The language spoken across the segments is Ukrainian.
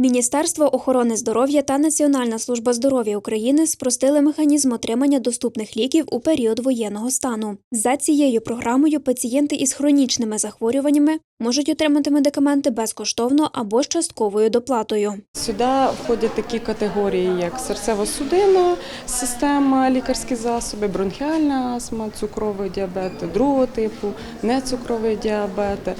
Міністерство охорони здоров'я та Національна служба здоров'я України спростили механізм отримання доступних ліків у період воєнного стану. За цією програмою пацієнти із хронічними захворюваннями можуть отримати медикаменти безкоштовно або з частковою доплатою. Сюди входять такі категорії, як серцево-судинна система, лікарські засоби, бронхіальна астма, цукровий діабет другого типу, нецукровий діабет, е,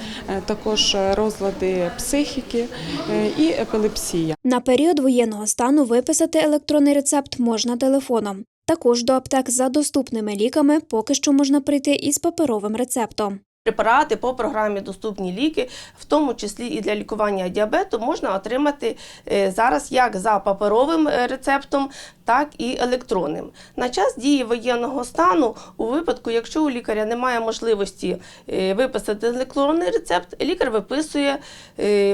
також розлади психіки е, і епілепсія. На період воєнного стану виписати електронний рецепт можна телефоном. Також до аптек за доступними ліками поки що можна прийти із паперовим рецептом. Препарати по програмі Доступні ліки, в тому числі і для лікування діабету, можна отримати е, зараз як за паперовим е, рецептом, так і електронним. На час дії воєнного стану, у випадку, якщо у лікаря немає можливості е, виписати електронний рецепт, лікар виписує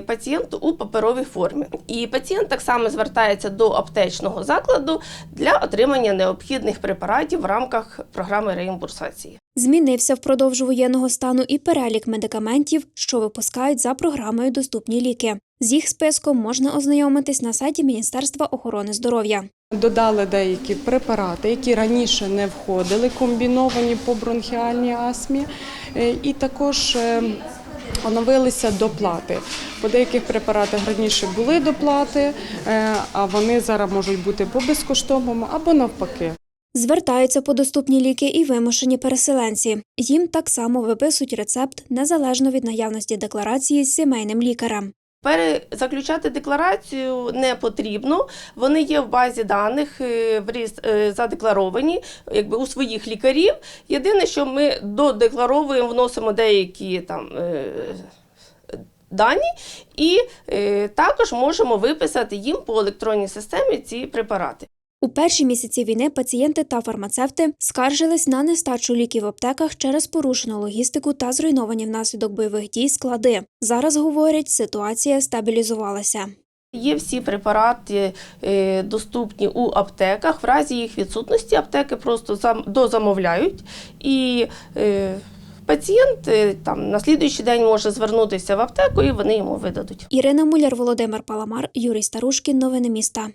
пацієнту у паперовій формі. І пацієнт так само звертається до аптечного закладу для отримання необхідних препаратів в рамках програми реімбурсації. Змінився впродовж воєнного стану і перелік медикаментів, що випускають за програмою Доступні ліки. З їх списком можна ознайомитись на сайті Міністерства охорони здоров'я. Додали деякі препарати, які раніше не входили, комбіновані по бронхіальній астмі, е, і також е, оновилися доплати. По деяких препаратах раніше були доплати, е, а вони зараз можуть бути по безкоштовному або навпаки. Звертаються по доступні ліки і вимушені переселенці. Їм так само виписують рецепт незалежно від наявності декларації з сімейним лікарем. Перезаключати декларацію не потрібно. Вони є в базі даних е, в е, задекларовані якби, у своїх лікарів. Єдине, що ми додекларовуємо, вносимо деякі там. е, Дані, і також можемо виписати їм по електронній системі ці препарати. У перші місяці війни пацієнти та фармацевти скаржились на нестачу ліків в аптеках через порушену логістику та зруйновані внаслідок бойових дій склади. Зараз говорять, ситуація стабілізувалася. Є всі препарати е, доступні у аптеках. В разі їх відсутності аптеки просто зам- дозамовляють і е, пацієнт е, там на слідуючий день може звернутися в аптеку і вони йому видадуть. Ірина Муляр, Володимир Паламар, Юрій Старушкін. Новини міста.